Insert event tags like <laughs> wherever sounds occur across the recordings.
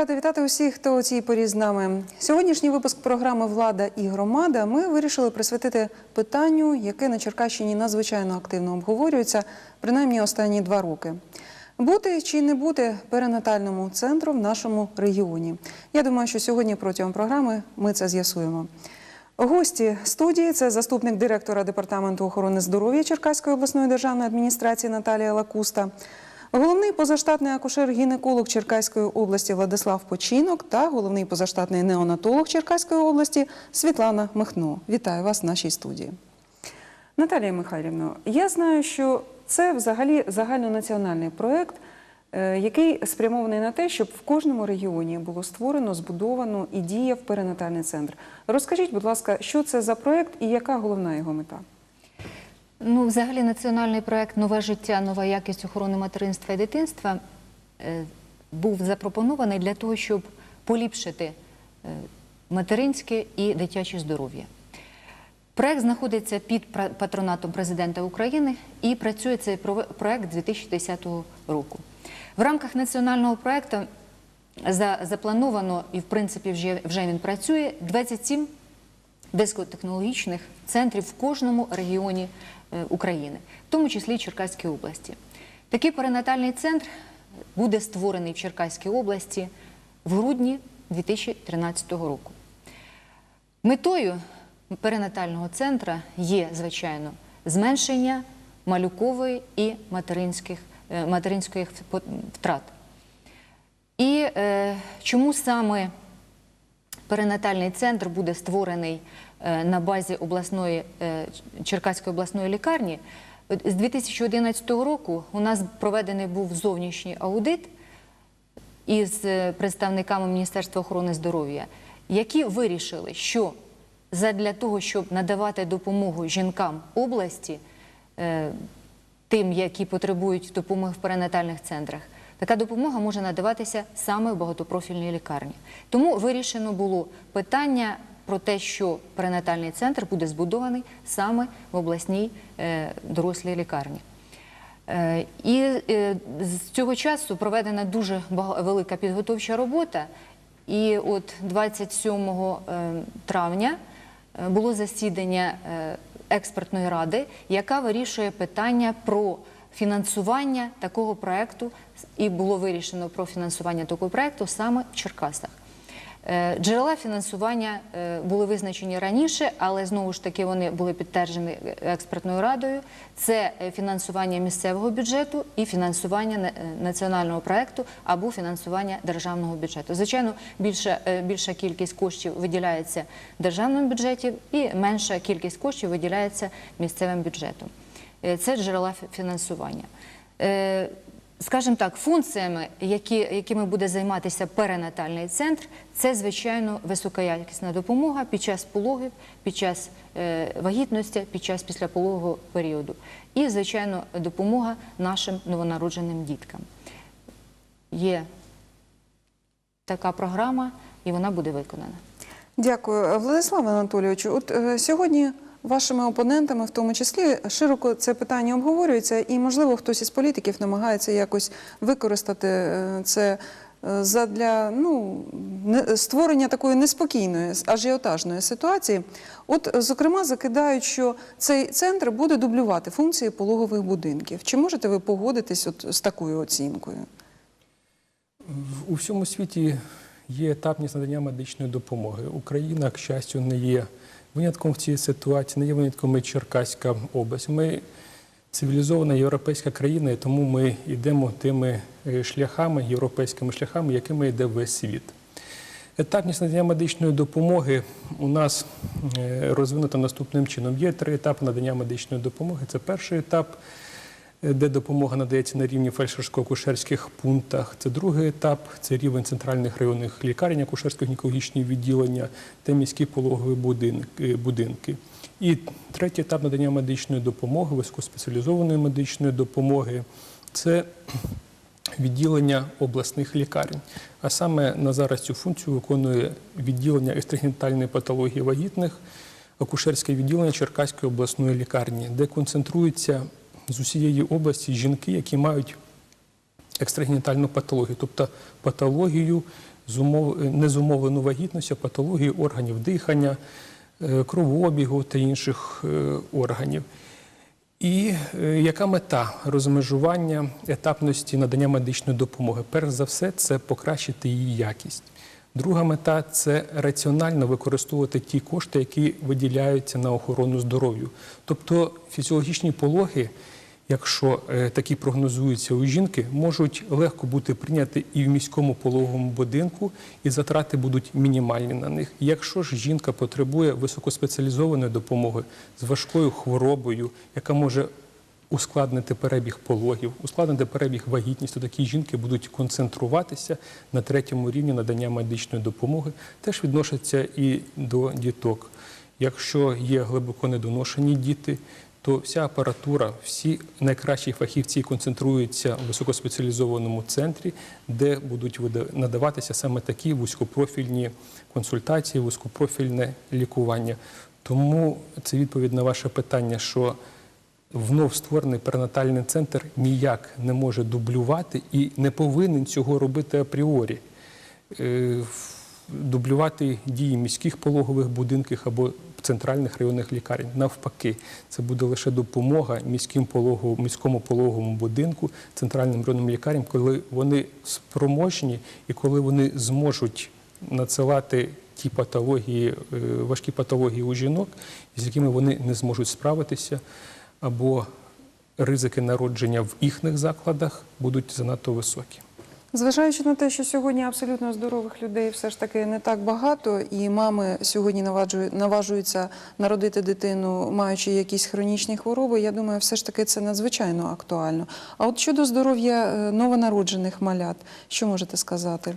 Рада вітати усіх, хто у цій порі з нами. Сьогоднішній випуск програми Влада і громада ми вирішили присвятити питанню, яке на Черкащині надзвичайно активно обговорюється, принаймні останні два роки. Бути чи не бути перинатальному центру в нашому регіоні. Я думаю, що сьогодні протягом програми ми це з'ясуємо. Гості студії це заступник директора департаменту охорони здоров'я Черкаської обласної державної адміністрації Наталія Лакуста, головний позаштатний акушер-гінеколог Черкаської області Владислав Починок та головний позаштатний неонатолог Черкаської області Світлана Михно. Вітаю вас в нашій студії. Наталія Михайлівна, я знаю, що це взагалі загальнонаціональний проєкт, е, який спрямований на те, щоб в кожному регіоні було створено, збудовано і діяв перинатальний центр. Розкажіть, будь ласка, що це за проєкт і яка головна його мета? Ну, взагалі, національний проект Нове життя, нова якість охорони материнства і дитинства е, був запропонований для того, щоб поліпшити е, материнське і дитяче здоров'я. Проект знаходиться під патронатом президента України і працює цей проект з 2010 року. В рамках національного проекту заплановано і в принципі вже, він працює 27 високотехнологічних центрів в кожному регіоні України, в тому числі Черкаській області. Такий перинатальний центр буде створений в Черкаській області в грудні 2013 року. Метою перинатального центру є, звичайно, зменшення малюкової і материнських, е, материнської втрат. І е, чому саме перинатальний центр буде створений е, на базі обласної е, Черкаської обласної лікарні? З 2011 року у нас проведений був зовнішній аудит із е, представниками Міністерства охорони здоров'я, які вирішили, що задля того, щоб надавати допомогу жінкам області, тим, які потребують допомоги в перинатальних центрах, така допомога може надаватися саме в багатопрофільній лікарні. Тому вирішено було питання про те, що перинатальний центр буде збудований саме в обласній е, дорослій лікарні. Е, І е, з цього часу проведена дуже велика підготовча робота. І от 27 е, травня було засідання експертної ради, яка вирішує питання про фінансування такого проекту, і було вирішено про фінансування такого проекту саме в Черкасах. Е, Джерела фінансування е, були визначені раніше, але знову ж таки вони були підтверджені експертною радою. Це е, фінансування місцевого бюджету і фінансування національного проекту або фінансування державного бюджету. Звичайно, більша, більша кількість коштів виділяється в державному бюджеті і менша кількість коштів виділяється місцевим бюджетом. Е, Це джерела фінансування. Е, Скажімо так, функціями, які, якими буде займатися перинатальний центр, це звичайно високоякісна допомога під час пологів, під час е, вагітності, під час післяпологового періоду. І, звичайно, допомога нашим новонародженим діткам. Є така програма, і вона буде виконана. Дякую, Владиславе Анатолійовичу. От е, сьогодні вашими опонентами, в тому числі, широко це питання обговорюється, і можливо хтось із політиків намагається якось використати е, це е, задля ну створення такої неспокійної ажіотажної ситуації. От, зокрема, закидають, що цей центр буде дублювати функції пологових будинків. Чи можете ви погодитись от з такою оцінкою? У всьому світі є етапність надання медичної допомоги. Україна, к щастю, не є винятком в цій ситуації, не є винятком і Черкаська область. Ми цивілізована європейська країна, і тому ми йдемо тими е, шляхами, європейськими шляхами, якими йде весь світ. Етапність надання медичної допомоги у нас е, розвинута наступним чином. Є три етапи надання медичної допомоги. Це перший етап, де допомога надається на рівні фельдшерсько-акушерських пунктах. Це другий етап, це рівень центральних районних лікарень, акушерсько-гінекологічні відділення та міські пологові будин- будинки. І третій етап надання медичної допомоги, високоспеціалізованої медичної допомоги. Це відділення обласних лікарень. А саме на зараз цю функцію виконує відділення екстрагенітальної патології вагітних, акушерське відділення Черкаської обласної лікарні, де концентруються з усієї області жінки, які мають екстрагенітальну патологію, тобто патологію зумов... незумовлену вагітності, патологію органів дихання, е, кровообігу та інших е, органів. І е, яка мета розмежування етапності надання медичної допомоги? Перш за все, це покращити її якість. Друга мета це раціонально використовувати ті кошти, які виділяються на охорону здоров'ю. Тобто фізіологічні пологи, якщо е, такі прогнозуються у жінки, можуть легко бути прийняті і в міському пологовому будинку, і затрати будуть мінімальні на них. Якщо ж жінка потребує високоспеціалізованої допомоги з важкою хворобою, яка може ускладнити перебіг пологів, ускладнити перебіг вагітності, то такі жінки будуть концентруватися на третьому рівні надання медичної допомоги. Теж відносяться і до діток. Якщо є глибоко недоношені діти, то вся апаратура, всі найкращі фахівці концентруються в високоспеціалізованому центрі, де будуть надаватися саме такі вузькопрофільні консультації, вузькопрофільне лікування. Тому це відповідь на ваше питання, що вновь створений перинатальний центр ніяк не може дублювати і не повинен цього робити апріорі. Е, Дублювати дії міських пологових будинків або центральних районних лікарень. Навпаки, це буде лише допомога міським пологов, міському пологовому будинку, центральним районним лікарям, коли вони спроможні і коли вони зможуть надсилати ті патології, е, важкі патології у жінок, з якими вони не зможуть справитися, або ризики народження в їхніх закладах будуть занадто високі. Зважаючи на те, що сьогодні абсолютно здорових людей все ж таки не так багато, і мами сьогодні наважуються народити дитину, маючи якісь хронічні хвороби, я думаю, все ж таки це надзвичайно актуально. А от щодо здоров'я е, новонароджених малят, що можете сказати?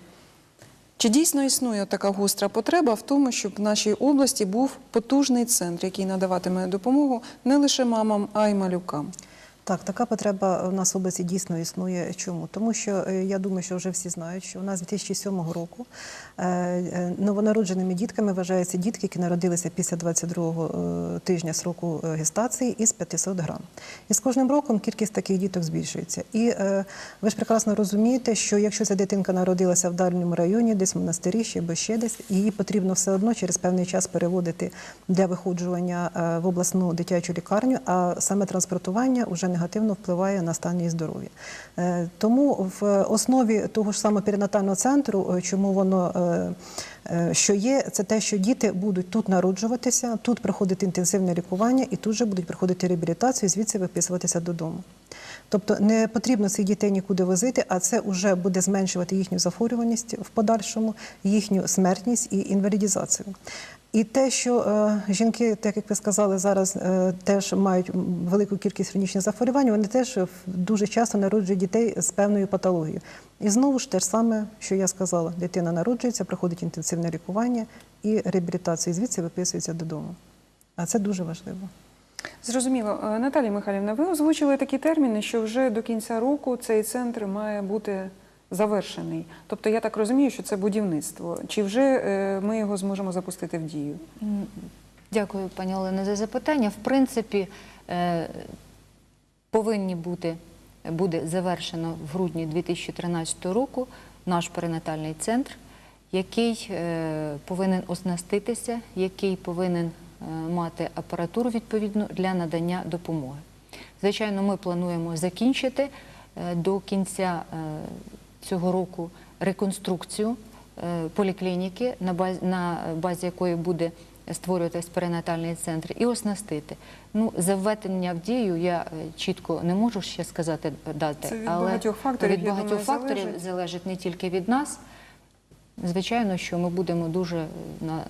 Чи дійсно існує така гостра потреба в тому, щоб в нашій області був потужний центр, який надаватиме допомогу не лише мамам, а й малюкам? Так, така потреба в нас в області дійсно існує. Чому? Тому що е, я думаю, що вже всі знають, що у нас з 2007 року е, е, новонародженими дітками вважаються дітки, які народилися після 22-го е, тижня сроку гестації із 500 грам. І з кожним роком кількість таких діток збільшується. І ви ж прекрасно розумієте, що якщо ця дитинка народилася в дальньому районі, десь в монастирі ще або ще десь, її потрібно все одно через певний час переводити для виходжування в обласну дитячу лікарню, а саме транспортування вже негативно впливає на стан її здоров'я. Е, Тому в основі того ж самого перинатального центру, е, чому воно е, що є, це те, що діти будуть тут народжуватися, тут проходити інтенсивне лікування і тут же будуть проходити реабілітацію, звідси виписуватися додому. Тобто не потрібно цих дітей нікуди возити, а це вже буде зменшувати їхню захворюваність в подальшому, їхню смертність і інвалідізацію. І те, що е, жінки, так як ви сказали, зараз е, теж мають велику кількість хронічних захворювань, вони теж дуже часто народжують дітей з певною патологією. І знову ж те ж саме, що я сказала, дитина народжується, проходить інтенсивне лікування і реабілітацію, і звідси виписується додому. А це дуже важливо. Зрозуміло. Е, Наталія Михайлівна, ви озвучили такі терміни, що вже до кінця року цей центр має бути завершений. Тобто я так розумію, що це будівництво. Чи вже е, ми його зможемо запустити в дію? Дякую, пані Олено, за запитання. В принципі, е, повинні бути, буде завершено в грудні 2013 року наш перинатальний центр, який е, повинен оснаститися, який повинен мати апаратуру відповідну для надання допомоги. Звичайно, ми плануємо закінчити до кінця цього року реконструкцію е, поліклініки, на базі, якої буде створюватись перинатальний центр, і оснастити. Ну, за введення в дію я е, чітко не можу ще сказати е, дати, Це від але багатьох факторів, від багатьох думаю, факторів залежить. залежить не тільки від нас. Звичайно, що ми будемо дуже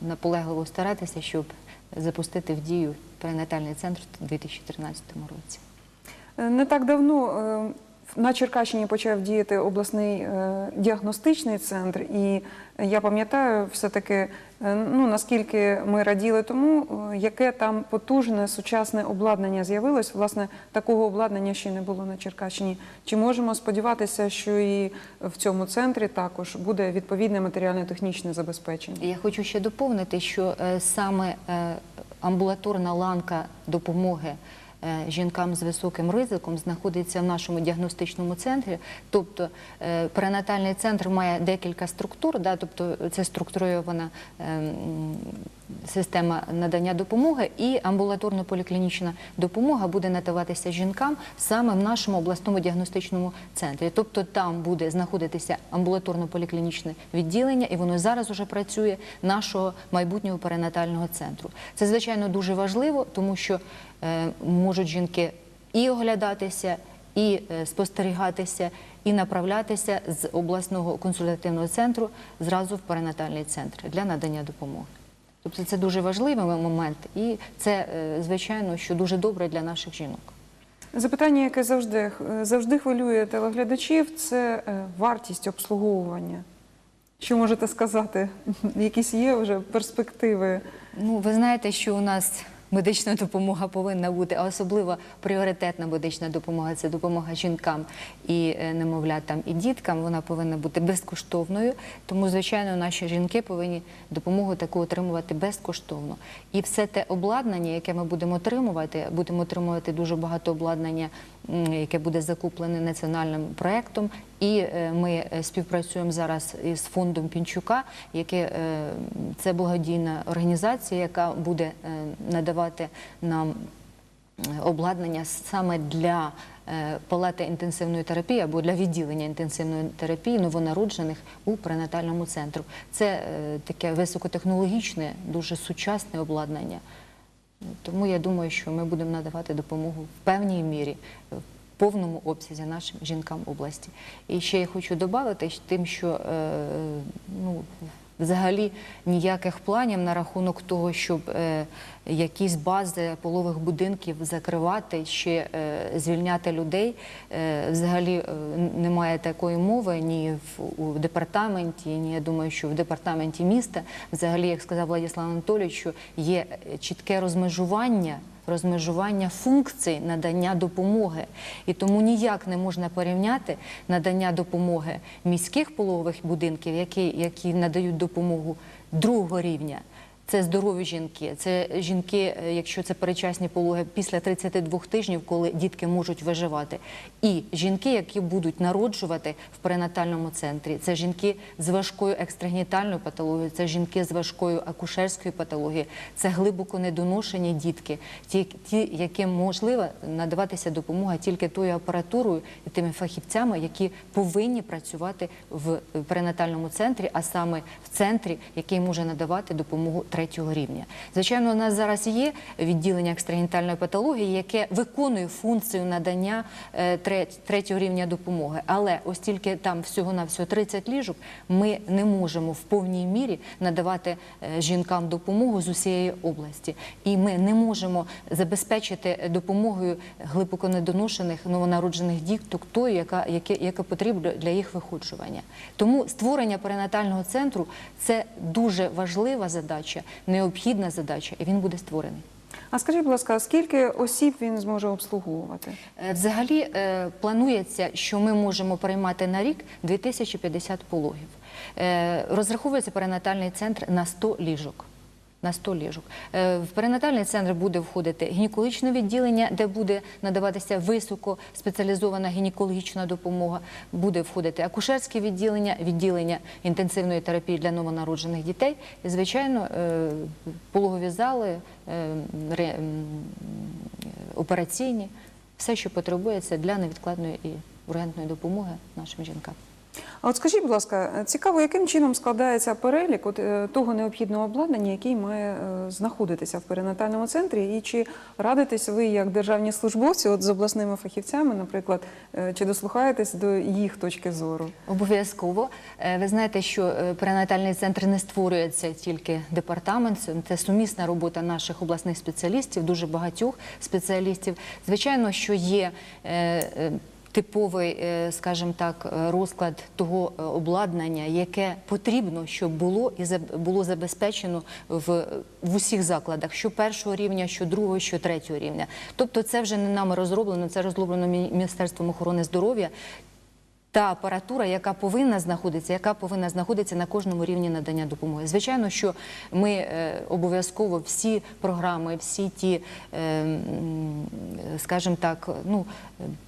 наполегливо старатися, щоб запустити в дію перинатальний центр у 2013 році. Не так давно на Черкащині почав діяти обласний е, діагностичний центр, і я пам'ятаю все-таки, е, ну, наскільки ми раділи тому, е, яке там потужне сучасне обладнання з'явилось. Власне, такого обладнання ще не було на Черкащині. Чи можемо сподіватися, що і в цьому центрі також буде відповідне матеріально-технічне забезпечення? Я хочу ще доповнити, що саме амбулаторна ланка допомоги жінкам з високим ризиком знаходиться в нашому діагностичному центрі. Тобто е, перинатальний центр має декілька структур, тобто це структурована е, м, система надання допомоги, і амбулаторно-поліклінічна допомога буде надаватися жінкам саме в нашому обласному діагностичному центрі. Тобто там буде знаходитися амбулаторно-поліклінічне відділення, і воно зараз уже працює нашого майбутнього перинатального центру. Це звичайно дуже важливо, тому що е, можуть жінки і оглядатися, і е, спостерігатися, і направлятися з обласного консультативного центру зразу в перинатальний центр для надання допомоги. Тобто це дуже важливий момент, і це е, звичайно, що дуже добре для наших жінок. Запитання, яке завжди, е, завжди хвилює телеглядачів, це е, вартість обслуговування. Що можете сказати? <laughs> Якісь є вже перспективи? Ну, ви знаєте, що у нас медична допомога повинна бути, а особливо пріоритетна медична допомога це допомога жінкам і е, немовлятам і діткам. Вона повинна бути безкоштовною. Тому, звичайно, наші жінки повинні допомогу таку отримувати безкоштовно. І все те обладнання, яке ми будемо отримувати, будемо отримувати дуже багато обладнання, яке буде закуплене національним проектом. І е, ми е, співпрацюємо зараз із фондом Пінчука, яке е, це благодійна організація, яка буде надавати нам обладнання саме для палати інтенсивної терапії або для відділення інтенсивної терапії новонароджених у пренатальному центру. Це таке високотехнологічне, дуже сучасне обладнання. Тому я думаю, що ми будемо надавати допомогу в певній мірі, повному обсязі нашим жінкам області. І ще я хочу додати тим, що е, ну, взагалі ніяких планів на рахунок того, щоб е, якісь бази полових будинків закривати, ще звільняти людей. Е, взагалі е, немає такої мови ні в департаменті, ні я думаю, що в департаменті міста. Взагалі, як сказав Владислав Анатолійович, що є чітке розмежування. Розмежування функцій надання допомоги, і тому ніяк не можна порівняти надання допомоги міських пологових будинків, які, які надають допомогу другого рівня. Це здорові жінки, це жінки, е, якщо це перечасні пологи після 32 тижнів, коли дітки можуть виживати. І жінки, які будуть народжувати в перинатальному центрі, це жінки з важкою екстрагенітальною патологією, це жінки з важкою акушерською патологією, це глибоко недоношені дітки, ті, ті, яким можливо надаватися допомога тільки тою апаратурою і тими фахівцями, які повинні працювати в перинатальному центрі, а саме в центрі, який може надавати допомогу третього рівня. Звичайно, у нас зараз є відділення екстрагенітальної патології, яке виконує функцію надання е, третього рівня допомоги. Але ось тільки там всього на всього 30 ліжок, ми не можемо в повній мірі надавати е, жінкам допомогу з усієї області. І ми не можемо забезпечити допомогою глибоко недоношених новонароджених діток тою, яке- яка потрібна для їх виходжування. Тому створення перинатального центру це дуже важлива задача, необхідна задача, і він буде створений. А скажіть, будь ласка, скільки осіб він зможе обслуговувати? Е, Взагалі е, планується, що ми можемо приймати на рік 2050 пологів. Е, Розраховується перинатальний центр на 100 ліжок. На 100 ліжок. Е, В перинатальний центр буде входити гінекологічне відділення, де буде надаватися високо спеціалізована гінекологічна допомога. Буде входити акушерське відділення, відділення інтенсивної терапії для новонароджених дітей. І, звичайно, е, пологові зали, е, операційні, все, що потребується для невідкладної і ургентної допомоги нашим жінкам. А от скажіть, будь ласка, цікаво, яким чином складається перелік от, е, того необхідного обладнання, який має е, знаходитися в перинатальному центрі, і чи радитесь ви як державні службовці от, з обласними фахівцями, наприклад, е, чи дослухаєтесь до їх точки зору? Обов'язково. Ви знаєте, що перинатальний центр не створюється тільки департаментом, це сумісна робота наших обласних спеціалістів, дуже багатьох спеціалістів. Звичайно, що є. Типовий, е, скажімо так, е, розклад того е, обладнання, яке потрібно, щоб було і було забезпечено в, в усіх закладах, що першого рівня, що другого, що третього рівня. Тобто, це вже не нами розроблено, це розроблено Міністерством охорони здоров'я та апаратура, яка повинна знаходитися, яка повинна знаходитися на кожному рівні надання допомоги. Звичайно, що ми е, обов'язково всі програми, всі ті, е, скажімо так, ну.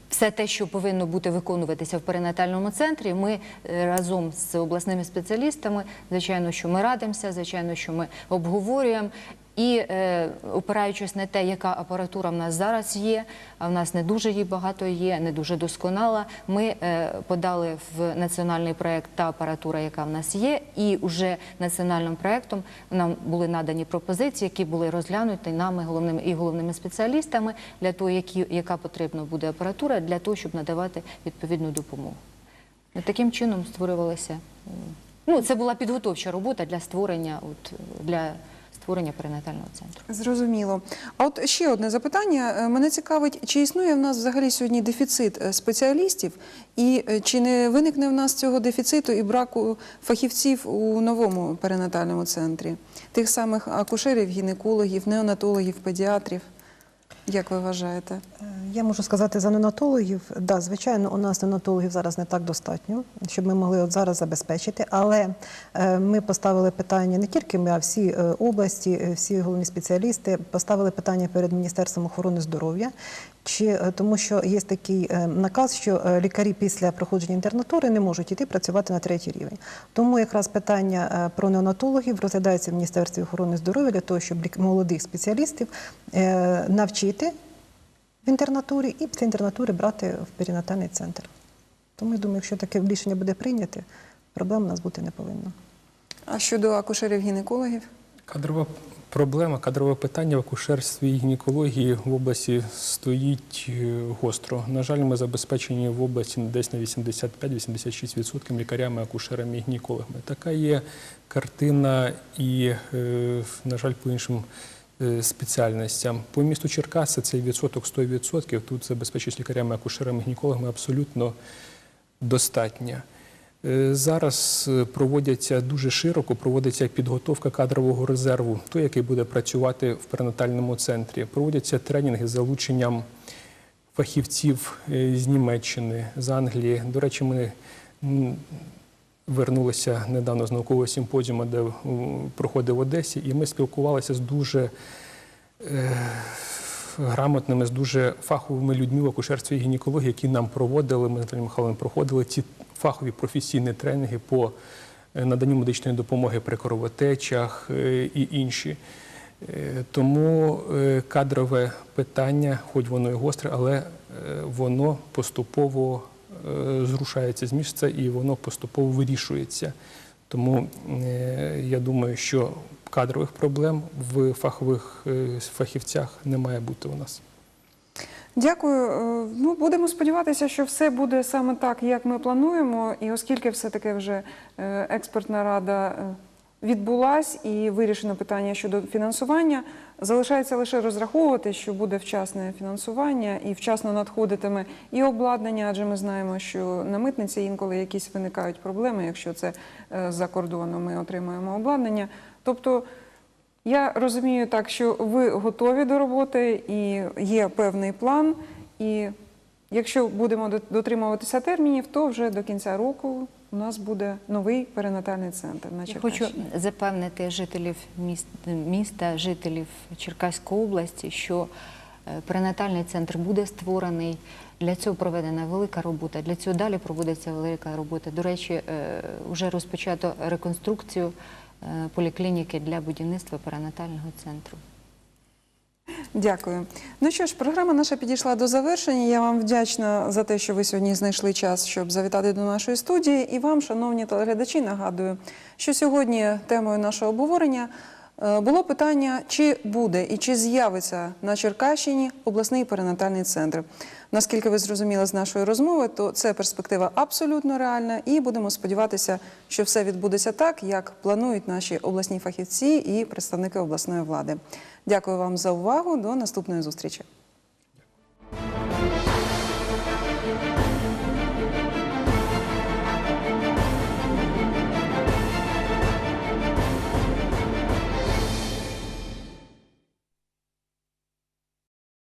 Все те, що повинно бути виконуватися в перинатальному центрі, ми е, разом з обласними спеціалістами, звичайно, що ми радимося, звичайно, що ми обговорюємо. І е, опираючись на те, яка апаратура в нас зараз є, а в нас не дуже її багато є, не дуже досконала. Ми е, подали в національний проект та апаратура, яка в нас є, і вже національним проектом нам були надані пропозиції, які були розглянуті нами головними і головними спеціалістами для того, які, яка потрібна буде апаратура для того, щоб надавати відповідну допомогу. Таким чином створювалася. Ну, це була підготовча робота для створення, от для створення перинатального центру. Зрозуміло. А от ще одне запитання. Е, Мене цікавить, чи існує в нас взагалі сьогодні дефіцит е, спеціалістів, і е, чи не виникне в нас цього дефіциту і браку фахівців у новому перинатальному центрі? Тих самих акушерів, гінекологів, неонатологів, педіатрів? Як ви вважаєте? Е, Я можу сказати за неонатологів. Да, звичайно, у нас неонатологів зараз не так достатньо, щоб ми могли от зараз забезпечити. Але е, ми поставили питання не тільки ми, а всі е, області, всі головні спеціалісти поставили питання перед Міністерством охорони здоров'я. Чи тому, що є такий наказ, що лікарі після проходження інтернатури не можуть іти працювати на третій рівень. Тому якраз питання про неонатологів розглядається в Міністерстві охорони здоров'я для того, щоб молодих спеціалістів е, навчити в інтернатурі і після інтернатури брати в перинатальний центр. Тому я думаю, якщо таке рішення буде прийняте, проблем у нас бути не повинно. А щодо акушерів-гінекологів? Кадрова проблема, кадрове питання в акушерстві і гінекології в області стоїть е, гостро. На жаль, ми забезпечені в області десь на 85-86% лікарями, акушерами і гінекологами. Така є картина і, е, на жаль, по іншим е, спеціальностям. По місту Черкаси цей відсоток 100%. Тут забезпеченість лікарями, акушерами, гінекологами абсолютно достатня. Е, Зараз е, проводяться дуже широко, проводиться підготовка кадрового резерву, той, який буде працювати в перинатальному центрі. Проводяться тренінги з залученням фахівців е, з Німеччини, з Англії. До речі, ми вернулися недавно з наукового симпозіуму, де проходив в Одесі, і ми спілкувалися з дуже е, грамотними, з дуже фаховими людьми в акушерстві і гінекології, які нам проводили, ми з Наталією Михайловною проходили ці фахові професійні тренінги по е, наданню медичної допомоги при кровотечах е, і інші. Е, Тому е, кадрове питання, хоч воно і гостре, але е, воно поступово е, зрушається з місця і воно поступово вирішується. Тому е, я думаю, що кадрових проблем в фахових е, фахівцях не має бути у нас. Дякую. Е, Ну, будемо сподіватися, що все буде саме так, як ми плануємо. І оскільки все-таки вже е, експертна рада е, відбулась і вирішено питання щодо фінансування, залишається лише розраховувати, що буде вчасне фінансування і вчасно надходитиме і обладнання, адже ми знаємо, що на митниці інколи якісь виникають проблеми, якщо це е, за кордоном ми отримуємо обладнання. Тобто я розумію так, що ви готові до роботи і є певний план. І якщо будемо дотримуватися термінів, то вже до кінця року у нас буде новий перинатальний центр на Я хочу запевнити жителів міст, міста, жителів Черкаської області, що е, перинатальний центр буде створений. Для цього проведена велика робота. Для цього далі проводиться велика робота. До речі, е, вже розпочато реконструкцію е, поліклініки для будівництва перинатального центру. Дякую. Ну що ж, програма наша підійшла до завершення. Я вам вдячна за те, що ви сьогодні знайшли час, щоб завітати до нашої студії. І вам, шановні телеглядачі, нагадую, що сьогодні темою нашого обговорення було питання, чи буде і чи з'явиться на Черкащині обласний перинатальний центр. Наскільки ви зрозуміли з нашої розмови, то це перспектива абсолютно реальна, і будемо сподіватися, що все відбудеться так, як планують наші обласні фахівці і представники обласної влади. Дякую вам за увагу. До наступної зустрічі.